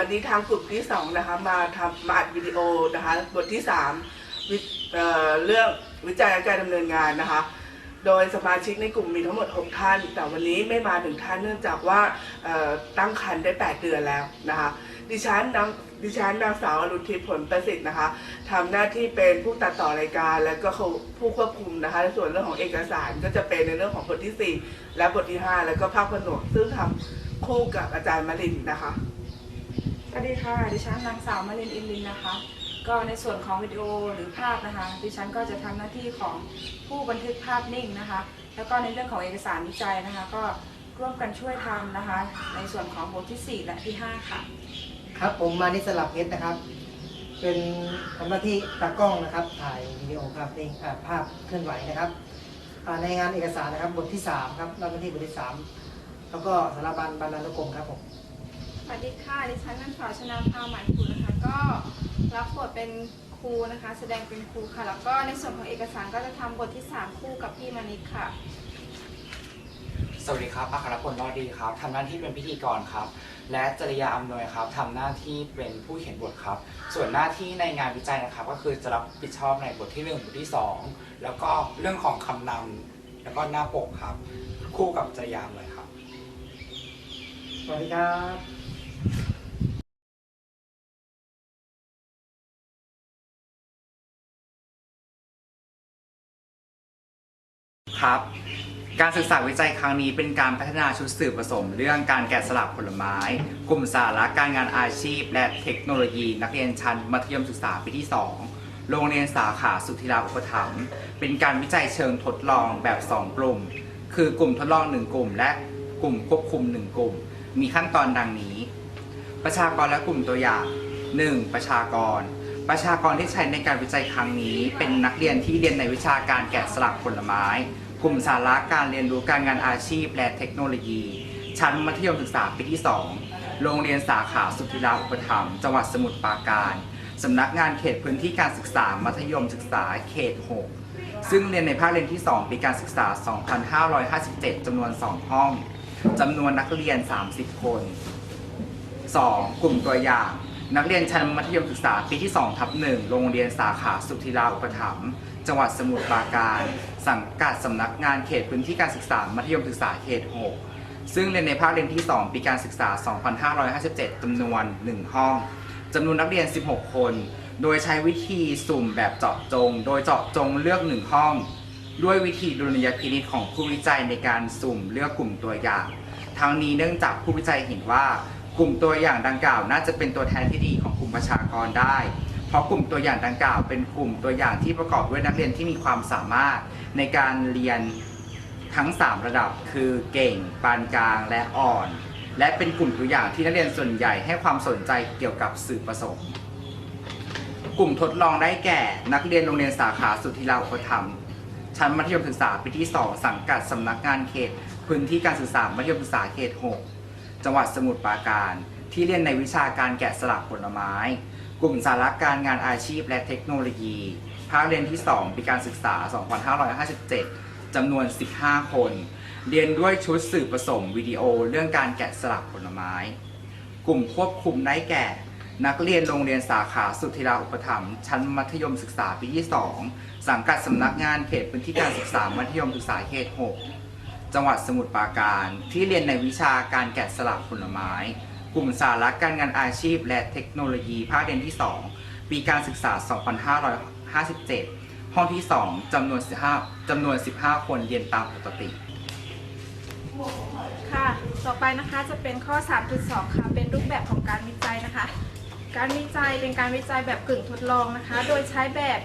วันนี้ทางกลุ่มที่สองนะคะมาทำมาอัดวิดีโอนะคะบทที่สามวิเอ่อเรื่องวิจัยและการดำเนินงานนะคะ โดยสมาชิกในกลุ่มมีทั้งหมด 6 ท่าน แต่วันนี้ไม่มาถึงท่านเนื่องจากว่าเอ่อตั้งครรภ์ได้ 8 เดือนแล้วนะคะ ดิฉันนางดิฉันนางสาวอรุณทิพย์ผลประสิทธิ์นะคะทำหน้าที่เป็นผู้ตัดต่อรายการ และก็ผู้ควบคุมนะคะในส่วนเรื่องของเอกสารก็จะเป็นในเรื่องของบทที่ 4 และบทที่ 5 แล้วก็ภาคผนวกซึ่งทำคู่กับอาจารย์มลินนะคะ วัสดีค่ะ ดิฉันนางสาวมารินอินลินนะคะ ก็ในส่วนของวิดีโอหรือภาพนะคะ ดิฉันก็จะทำหน้าที่ของผู้บันทึกภาพนิ่งนะคะ แล้วก็ในเรื่องของเอกสารวิจัยนะคะ ก็ร่วมกันช่วยทำนะคะ ในส่วนของบทที่ 4 และที่ 5 ค่ะ ครับผมมานิสลับเพชรนะครับ เป็นทำหน้าที่ตากล้องนะครับ ถ่ายวิดีโอภาพนิ่งภาพเคลื่อนไหวนะครับในงานเอกสารนะครับบทที่3ครับรับหน้าที่บทที่ 3 แล้วก็สารบัญบรรณานุกรมครับผม สวัสดีค่ะ ดิฉันนางสาวชนาภาหมายคุณนะคะ ก็รับบทเป็นครูนะคะ แสดงเป็นครูค่ะ แล้วก็ในส่วนของเอกสารก็จะทำบทที่ 3 คู่กับพี่มานิดค่ะ สวัสดีครับอัครพลรอดดีครับทำหน้าที่เป็นพิธีกรครับ และจริยาอำนวยครับทำหน้าที่เป็นผู้เขียนบทครับ ส่วนหน้าที่ในงานวิจัยนะครับ ก็คือจะรับผิดชอบในบทที่1บทที่ 2 แล้วก็เรื่องของคำนำแล้วก็หน้าปกครับ คู่กับจริยาเลยครับ สวัสดีครับ ครับ การศึกษาวิจัยครั้งนี้เป็นการพัฒนาชุดสื่อผสม เรื่องการแกะสลักผลไม้ กลุ่มสาระการงานอาชีพ และเทคโนโลยี นักเรียนชั้นมัธยมศึกษาปีที่ 2 โรงเรียนสาขาสุทธิราอุปถัมภ์เป็นการวิจัยเชิงทดลองแบบ 2 กลุ่ม คือกลุ่มทดลอง 1 กลุ่ม และกลุ่มควบคุม 1 กลุ่ม มีขั้นตอนดังนี้ ประชากรและกลุ่มตัวอย่าง 1. ประชากรประชากรที่ใช้ในการวิจัยครั้งนี้ เป็นนักเรียนที่เรียนในวิชาการแกะสลักผลไม้ กลุ่มสาระการเรียนรู้การงานอาชีพ และเทคโนโลยี ชั้นมัธยมศึกษาปีที่ 2 โรงเรียนสาขาสุทธิราอุปถัมภ์จังหวัดสมุทรปราการสำนักงานเขตพื้นที่การศึกษา มัธยมศึกษาเขต 6 ซึ่งเรียนในภาคเรียนที่ 2 ปีการศึกษา 2557 จำนวน 2 ห้อง จำนวนนักเรียน 30 คน 2. กลุ่มตัวอย่าง นักเรียนชั้นมัธยมศึกษาปีที่ 2 ทับ 1 โรงเรียนสาขาสุทธิราอุปถัมภ์จังหวัดสมุทรปราการ สังกัดสำนักงานเขตพื้นที่การศึกษา มัธยมศึกษาเขต 6 ซึ่งเรียนในภาคเรียนที่ 2 ปีการศึกษา 2557จำนวน 1 ห้องจำนวนนักเรียน 16 คน โดยใช้วิธีสุ่มแบบเจาะจง โดยเจาะจงเลือก 1 ห้อง ด้วยวิธีดุลยพินิจของผู้วิจัยในการสุ่มเลือกกลุ่มตัวอย่าง ทั้งนี้เนื่องจากผู้วิจัยเห็นว่ากลุ่มตัวอย่างดังกล่าว น่าจะเป็นตัวแทนที่ดีของกลุ่มประชากรได้ เพราะกลุ่มตัวอย่างดังกล่าวเป็นกลุ่มตัวอย่างที่ประกอบด้วยนักเรียนที่มีความสามารถในการเรียนทั้ง 3 ระดับ คือเก่ง ปานกลาง และอ่อน และเป็นกลุ่มตัวอย่างที่นักเรียนส่วนใหญ่ให้ความสนใจเกี่ยวกับสื่อผสม กลุ่มทดลองได้แก่ นักเรียนโรงเรียนสาขาสุทธิราอุปถัมภ์ชั้นมัธยมศึกษาปีที่ 2 สังกัดสำนักงานเขต พื้นที่การศึกษามัธยมศึกษาเขต 6 จังหวัดสมุทรปราการ ที่เรียนในวิชาการแกะสลักผลไม้ กลุ่มสาระการงานอาชีพและเทคโนโลยี ภาคเรียนที่ 2 ปีการศึกษา 2557 จำนวน 15 คน เรียนด้วยชุดสื่อผสมวิดีโอเรื่องการแกะสลักผลไม้ กลุ่มควบคุมได้แก่ นักเรียนโรงเรียนสาขาสุทธิราอุปถัมภ์ชั้นมัธยมศึกษาปีที่ 2 สังกัดสำนักงานเขตพื้นที่การศึกษามัธยมศึกษาเขต 6 จังหวัดสมุทรปราการที่เรียนในวิชาการแกะสลักผลไม้ กลุ่มสาระการงานอาชีพ และเทคโนโลยีภาคเรียนที่ 2 ปีการศึกษา 2557 ห้องที่ 2จำนวน 15จำนวน 15 คนเรียนตามปกติค่ะ ต่อไปนะคะจะเป็นข้อ 3.2 ค่ะ เป็นรูปแบบของการวิจัยนะคะ การวิจัยเป็นการวิจัยแบบกึ่งทดลองนะคะ โดยใช้แบบ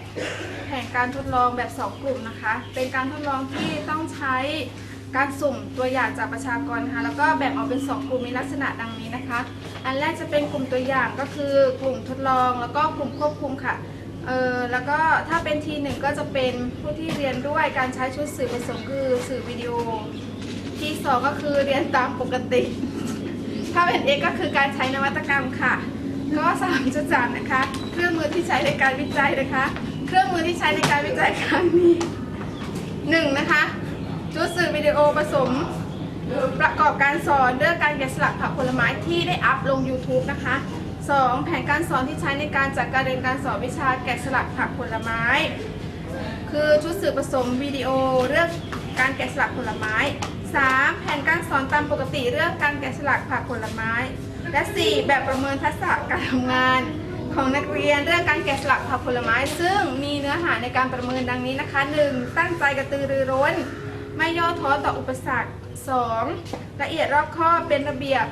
แผนการทดลองแบบ 2 กลุ่มนะคะ เป็นการทดลองที่ต้องใช้ การสุ่มตัวอย่างจากประชากรนะคะแล้วก็แบ่งออกเป็น 2 กลุ่มมีลักษณะดังนี้นะคะ อันแรกจะเป็นกลุ่มตัวอย่างก็คือกลุ่มทดลอง แล้วก็กลุ่มควบคุมค่ะเออแล้วก็ถ้าเป็นทีหนึ่งก็จะเป็นผู้ที่เรียนด้วยการใช้ชุดสื่อผสมคือสื่อวิดีโอ ทีสองก็คือเรียนตามปกติ ถ้าเป็น X ก็คือการใช้นวัตกรรมค่ะ ก็สามจุดสามนะคะ เครื่องมือที่ใช้ในการวิจัยนะคะ เครื่องมือที่ใช้ในการวิจัยครั้งนี้หนึ่งนะคะ ชุดสื่อวิดีโอผสมประกอบการสอนเรื่องการแกะสลักผักผลไม้ที่ได้อัพลง YouTube นะคะ 2. แผนการสอนที่ใช้ในการจัดการเรียนการสอนวิชาแกะสลักผักผลไม้ คือชุดสื่อผสมวิดีโอเรื่องการแกะสลักผลไม้ 3. แผนการสอนตามปกติเรื่องการแกะสลักผักผลไม้ และ 4. แบบประเมินทักษะการทำงานของนักเรียนเรื่องการแกะสลักผักผลไม้ ซึ่งมีเนื้อหาในการประเมินดังนี้นะคะ 1. ตั้งใจกระตือรือร้น ไม่ย่อท้อต่ออุปสรรค 2. ละเอียดรอบคอบเป็นระเบียบ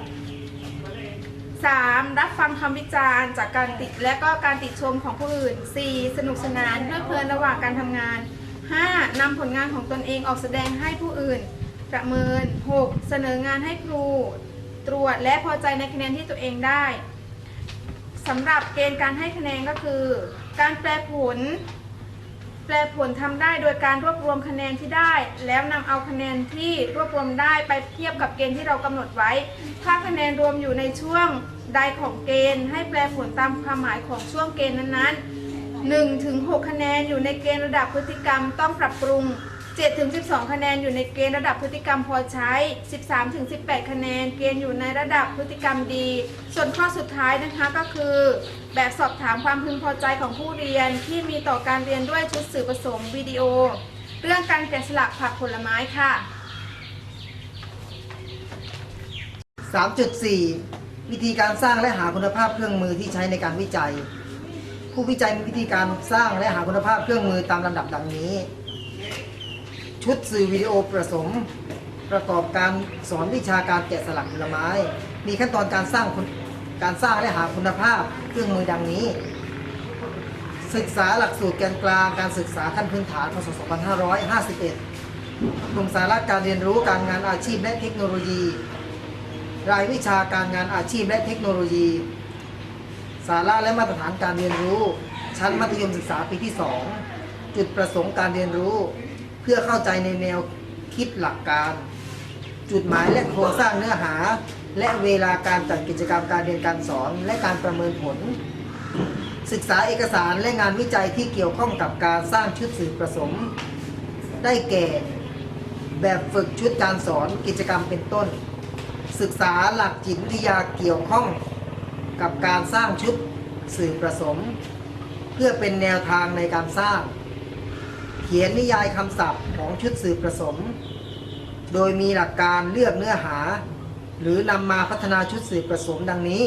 3. รับฟังคำวิจารณ์จากการติดและก็การติดชมของผู้อื่น 4. สนุกสนานเพลิดเพลินระหว่างการทำงาน 5. นำผลงานของตนเองออกแสดงให้ผู้อื่น ประเมิน 6. เสนองานให้ครู ตรวจและพอใจในคะแนนที่ตัวเองได้สำหรับเกณฑ์การให้คะแนนก็คือ การแปลผล แปลผลทำได้โดยการรวบรวมคะแนนที่ได้ แล้วนำเอาคะแนนที่รวบรวมได้ไปเทียบกับเกณฑ์ที่เรากำหนดไว้ ถ้าคะแนนรวมอยู่ในช่วงใดของเกณฑ์ ให้แปลผลตามความหมายของช่วงเกณฑ์นั้นๆ1ถึง6คะแนนอยู่ในเกณฑ์ระดับพฤติกรรมต้องปรับปรุง 7ถึง12 คะแนนอยู่ในเกณฑ์ระดับพฤติกรรมพอใช้ 13ถึง18 คะแนน เกณฑ์อยู่ในระดับพฤติกรรมดี ส่วนข้อสุดท้ายนะคะก็คือ แบบสอบถามความพึงพอใจของผู้เรียนที่มีต่อการเรียนด้วยชุดสื่อผสมวิดีโอ เรื่องการแกะสลักผักผลไม้ค่ะ 3.4 วิธีการสร้างและหาคุณภาพเครื่องมือที่ใช้ในการวิจัย ผู้วิจัยมีวิธีการสร้างและหาคุณภาพเครื่องมือตามลำดับดังนี้ ชุดสื่อวิดีโอผสมประกอบการสอนวิชาการแกะสลักผลไม้ มีขั้นตอนการสร้างคุณการสร้างและหาคุณภาพเครื่องมือดังนี้ ศึกษาหลักสูตรแกนกลางการศึกษาขั้นพื้นฐานพศ2551กลุ่มสาระการเรียนรู้การงานอาชีพและเทคโนโลยี รายวิชาการงานอาชีพและเทคโนโลยี สาระและมาตรฐานการเรียนรู้ ชั้นมัธยมศึกษาปีที่ 2 จุดประสงค์การเรียนรู้ เพื่อเข้าใจในแนวคิดหลักการ จุดหมายและโครงสร้างเนื้อหา และเวลาการจัดกิจกรรมการเรียนการสอนและการประเมินผล ศึกษาเอกสารและงานวิจัยที่เกี่ยวข้องกับการสร้างชุดสื่อผสม ได้แก่ แบบฝึกชุดการสอนกิจกรรมเป็นต้น ศึกษาหลักจิตวิทยาเกี่ยวข้องกับการสร้างชุดสื่อผสม เพื่อเป็นแนวทางในการสร้าง ขียนนิยายคำศัพท์ของชุดสื่อผสม โดยมีหลักการเลือกเนื้อหา หรือนำมาพัฒนาชุดสื่อผสมดังนี้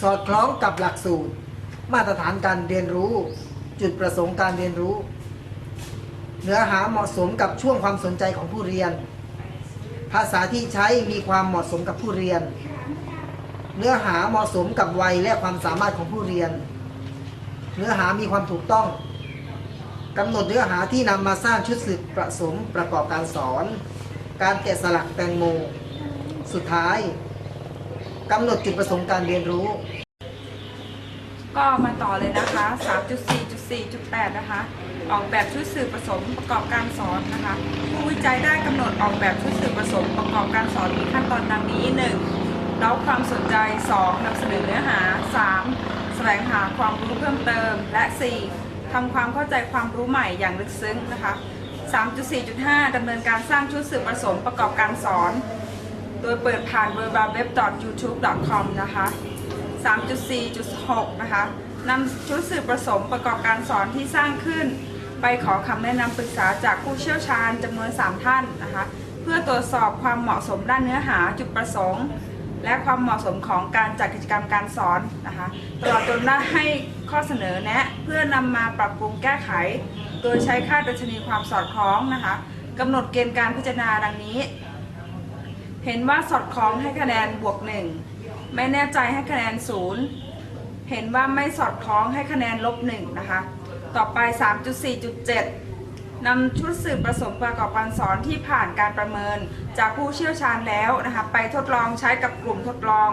สอดคล้องกับหลักสูตร มาตรฐานการเรียนรู้ จุดประสงค์การเรียนรู้ เนื้อหาเหมาะสมกับช่วงความสนใจของผู้เรียน ภาษาที่ใช้มีความเหมาะสมกับผู้เรียน เนื้อหาเหมาะสมกับวัยและความสามารถของผู้เรียน เนื้อหามีความถูกต้อง กำหนดเนื้อหาที่นำมาสร้างชุดสื่อผสมประกอบการสอน การแกะสลักแตงโม สุดท้ายกำหนดจุดประสงค์การเรียนรู้ ก็มาต่อเลยนะคะ 3.4.4.8 นะคะ ออกแบบชุดสื่อผสมประกอบการสอนนะคะ ผู้วิจัยได้กำหนดออกแบบชุดสื่อผสมประกอบการสอนมีขั้นตอนดังนี้ 1. เล้าความสนใจ 2. นำเสนอเนื้อหา 3. แสวงหาความรู้เพิ่มเติม และ 4. ทำความเข้าใจความรู้ใหม่อย่างลึกซึ้งนะคะ 3.4.5 ดำเนินการสร้างชุดสื่อผสมประกอบการสอน โดยเปิดผ่าน www.youtube.com นะคะ 3.4.6 นะคะนำชุดสื่อผสมประกอบการสอนที่สร้างขึ้น ไปขอคำแนะนำปรึกษาจากผู้เชี่ยวชาญจำนวน 3 ท่านนะคะ เพื่อตรวจสอบความเหมาะสมด้านเนื้อหาจุดประสงค์ และความเหมาะสมของการจัดกิจกรรมการสอนนะคะ ตลอดจนได้ให้ ข้อเสนอแนะเพื่อนำมาปรับปรุงแก้ไข โดยใช้ค่าดัชนีความสอดคล้องนะคะกำหนดเกณฑ์การพิจารณาดังนี้ เห็นว่าสอดคล้องให้คะแนนบวกหนึ่งไม่แน่ใจให้คะแนนศูนย์เห็นว่าไม่สอดคล้องให้คะแนนลบหนึ่งนะคะ ต่อไป 3.4.7นำชุดสื่อผสมประกอบการสอนที่ผ่านการประเมิน จากผู้เชี่ยวชาญแล้วนะคะไปทดลองใช้กับกลุ่มทดลอง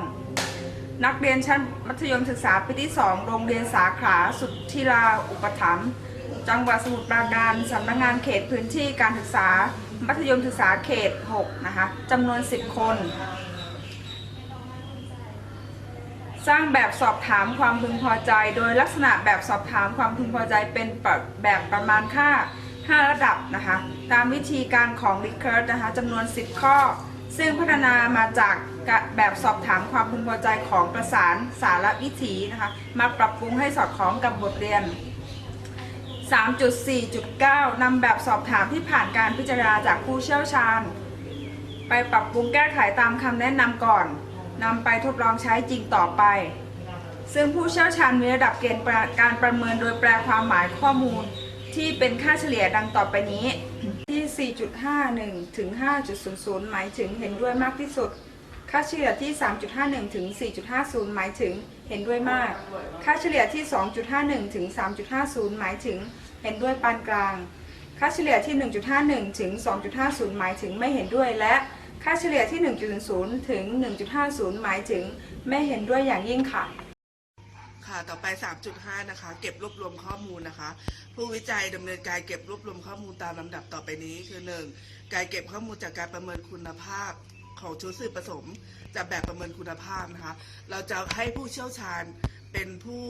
นักเรียนชั้นมัธยมศึกษาปีที่ 2 โรงเรียนสาขาสุทธิราอุปถัมภ์จังหวัดสมุทรปราการสำนักงานเขตพื้นที่การศึกษา มัธยมศึกษาเขต 6 นะคะจำนวน 10 คน สร้างแบบสอบถามความพึงพอใจ โดยลักษณะแบบสอบถามความพึงพอใจเป็นแบบประมาณค่า 5 ระดับนะคะ ตามวิธีการของ r i c u r t นะคะจำนวน 10 ข้อ ซึ่งพัฒนามาจาก แบบสอบถามความพึงพอใจของประสานสารวิถีนะคะมาปรับปรุงให้สอดคล้องกับบทเรียน 3.4.9 นำแบบสอบถามที่ผ่านการพิจารณาจากผู้เชี่ยวชาญ ไปปรับปรุงแก้ไขตามคำแนะนำก่อนนำไปทดลองใช้จริงต่อไป ซึ่งผู้เชี่ยวชาญมีระดับเกณฑ์การประเมินโดยแปลความหมายข้อมูลที่เป็นค่าเฉลี่ยดังต่อไปนี้ที่ 4.51 ถึง 5.00 หมายถึงเห็นด้วยมากที่สุด ค่าเฉลี่ยที่ 3.51 ถึง 4.50 หมายถึงเห็นด้วยมาก ค่าเฉลี่ยที่ 2.51 ถึง 3.50 หมายถึงเห็นด้วยปานกลาง ค่าเฉลี่ยที่ 1.51 ถึง 2.50 หมายถึงไม่เห็นด้วยและค่าเฉลี่ยที่ 1.0ถึง 1.50 หมายถึงไม่เห็นด้วยอย่างยิ่งค่ะ ค่ะ ต่อไป 3.5 นะคะ เก็บรวบรวมข้อมูลนะคะ ผู้วิจัยดำเนินการเก็บรวบรวมข้อมูลตามลำดับต่อไปนี้คือ 1. การเก็บข้อมูลจากการประเมินคุณภาพ ของชุดสื่อผสมจากแบบประเมินคุณภาพนะคะ เราจะให้ผู้เชี่ยวชาญเป็นผู้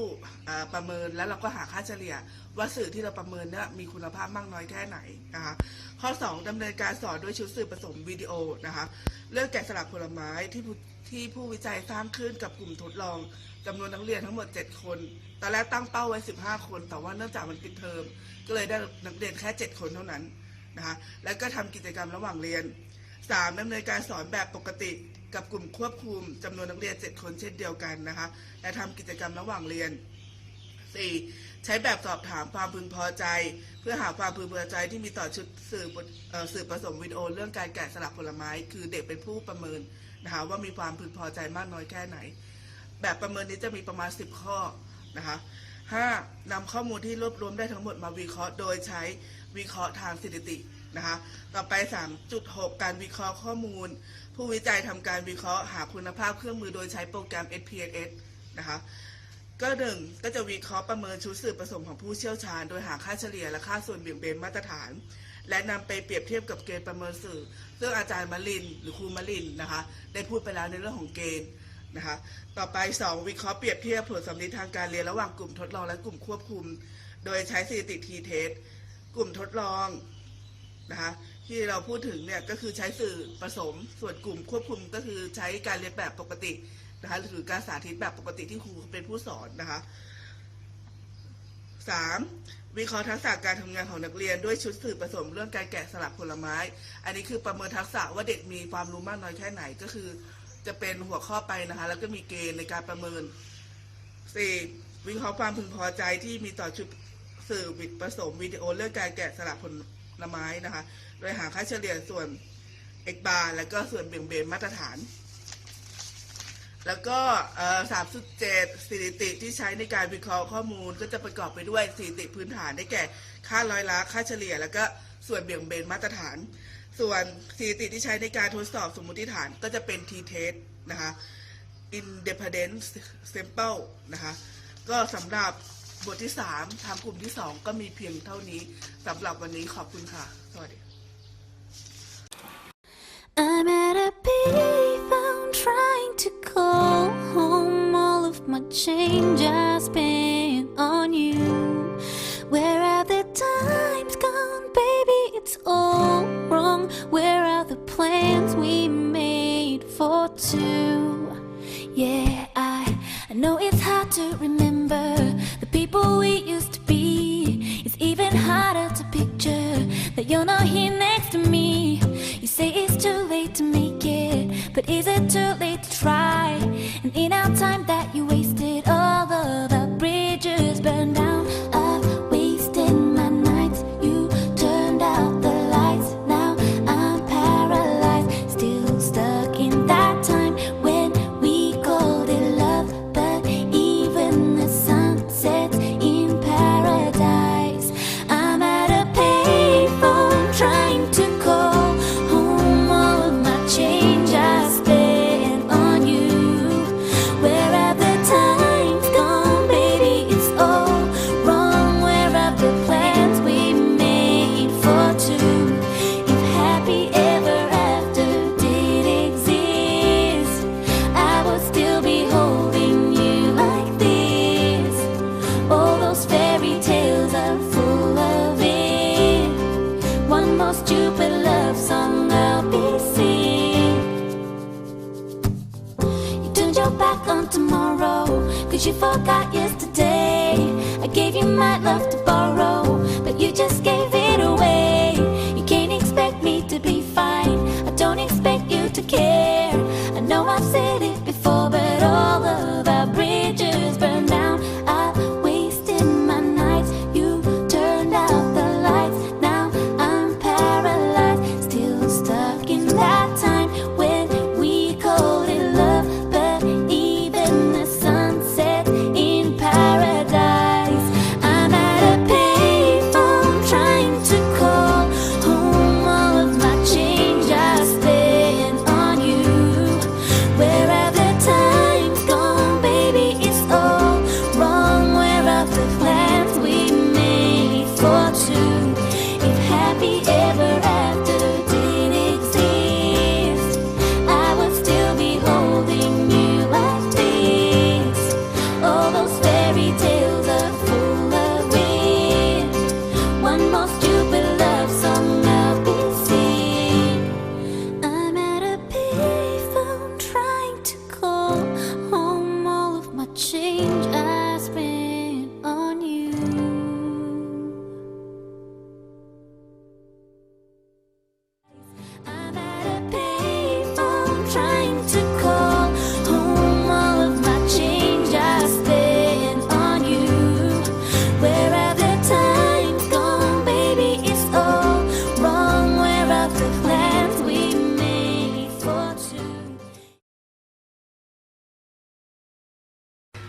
ประเมินแล้วเราก็หาค่าเฉลี่ย ว่าสื่อที่เราประเมินนี่ยมีคุณภาพมากน้อยแค่ไหนนะคะข้อ 2ดำเนินการสอนด้วยชุดสื่อผสมวิดีโอนะคะเรื่องแกะสลักผลไม้ที่ผู้ที่ผู้วิจัยสร้างขึ้นกับกลุ่มทดลองจำนวนนักเรียนทั้งหมด 7 คนตอนแรกตั้งเป้าไว้ 15 คน แต่ว่าเนื่องจากมันปิดเทอมก็เลยได้นักเรียนแค่ 7 คนเท่านั้นนะคะแล้วก็ทำกิจกรรมระหว่างเรียน 3ดำเนินการสอนแบบปกติกับกลุ่มควบคุมจำนวนนักเรียน 7 คนเช่นเดียวกันนะคะ และทำกิจกรรมระหว่างเรียน 4. ใช้แบบสอบถามความพึงพอใจ เพื่อหาความพึงพอใจที่มีต่อชุดสื่อบทเอ่อสื่อผสมวิดีโอเรื่องการแกะสลักผลไม้ คือเด็กเป็นผู้ประเมินนะคะว่ามีความพึงพอใจมากน้อยแค่ไหน แบบประเมินนี้จะมีประมาณ 10 ข้อนะคะ 5. นำข้อมูลที่รวบรวมได้ทั้งหมดมาวิเคราะห์ โดยใช้วิเคราะห์ทางสถิติ นะคะ ต่อไป 3.6 การวิเคราะห์ข้อมูล ผู้วิจัยทำการวิเคราะห์หาคุณภาพเครื่องมือโดยใช้โปรแกรม SPSS นะคะก็หนึ่งก็จะวิเคราะห์ประเมินชุดสื่อผสมของผู้เชี่ยวชาญ โดยหาค่าเฉลี่ยและค่าส่วนเบี่ยงเบนมาตรฐาน และนำไปเปรียบเทียบกับเกณฑ์ประเมินสื่อ ซึ่งอาจารย์มาริน หรือครูมารินนะคะ ได้พูดไปแล้วในเรื่องของเกณฑ์นะคะ ต่อไป 2 วิเคราะห์เปรียบเทียบผลสำลิดทางการเรียนระหว่างกลุ่มทดลองและกลุ่มควบคุม โดยใช้สถิติทีเทสกลุ่มทดลอง นะคะที่เราพูดถึงเนี่ยก็คือใช้สื่อผสมส่วนกลุ่มควบคุมก็คือใช้การเรียนแบบปกตินะคะหรือการสาธิตแบบปกติที่ครูเป็นผู้สอนนะคะ 3. วิเคราะห์ทักษะการทำงานของนักเรียนด้วยชุดสื่อผสมเรื่องการแกะสลักผลไม้ อันนี้คือประเมินทักษะว่าเด็กมีความรู้มากน้อยแค่ไหนก็คือ จะเป็นหัวข้อไปนะคะ แล้วก็มีเกณฑ์ในการประเมิน 4. วิเคราะห์ความพึงพอใจที่มีต่อชุดสื่อวิผสมวิดีโอเรื่องการแกะสลักผล ไม้นะคะ โดยหาค่าเฉลี่ยส่วน x bar แล้วก็ส่วนเบี่ยงเบนมาตรฐาน แล้วก็สามสุดเจ็ดสถิติที่ใช้ในการวิเคราะห์ข้อมูลก็จะประกอบไปด้วยสถิติพื้นฐานได้แก่ค่าร้อยละค่าเฉลี่ย แล้วก็ส่วนเบี่ยงเบนมาตรฐาน ส่วนสถิติที่ใช้ในการทดสอบสมมติฐานก็จะเป็น t-test นะคะ independent sample นะคะ ก็สำหรับ บทที่3ทางกลุ่มที่2ก็มีเพียงเท่านี้สำหรับวันนี้ขอบคุณค่ะ สวัสดี I'm at a payphone trying to call home. All of my change I spent on you. Where have the times gone, baby? It's all wrong. Where are the plans we made for two? Cause you forgot yesterday. I gave you my love to borrow, but you just gave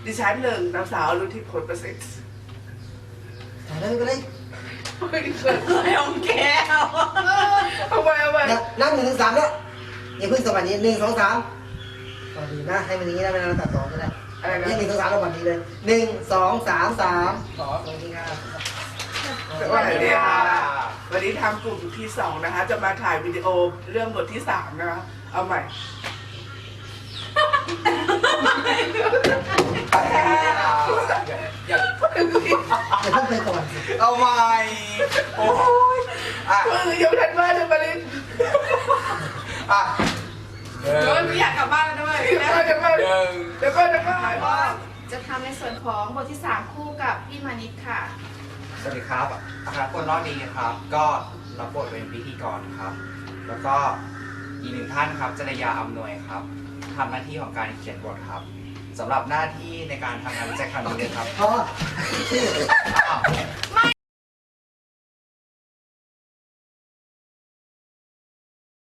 ดิฉันหนึ่งนางสาวรุธิพลประสิทธิ์ถ่ายได้ไม่เป็นไรไม่เคยให้องแก้วเอาไปเอาไปนับนับหนึ่งถึงสามแล้วอย่าเพิ่งสวัสดีหนึ่งสองสามสวัสดีนะให้มันอย่างนี้นะไม่นานตัดสองก็ได้อะไรนะนี่หนึ่งสองสามเราสวัสดีเลยหนึ่งสองสามสามขอสวัสดีครับสวัสดีค่ะวันนี้ทำกลุ่มที่สองนะคะ จะมาถ่ายวิดีโอเรื่องบทที่สามนะคะเอาใหม่ อย่าอาเพิ่งไปก่อนสิเอาใหม่โอ้ยอะมือยกทันว่าจะมาเล่นอะเดี๋ยวไม่อยากกลับบ้านแล้วด้วยเดี๋ยวก็จะมาหนึ่งเดี๋ยวก็จะมาก็จะทำในส่วนของบทที่ 3 คู่กับพี่มานิดค่ะ สวัสดีครับอาคารพลรอดดีครับ ก็รับบทเป็นพิธีกรครับ แล้วก็อีกหนึ่งท่านครับจริยาอำนวยครับทำหน้าที่ของการเขียนบทครับ สำหรับหน้าที่ในการทำงานวิจัยครั้งนี้เลยครับพอชื่ออ้าว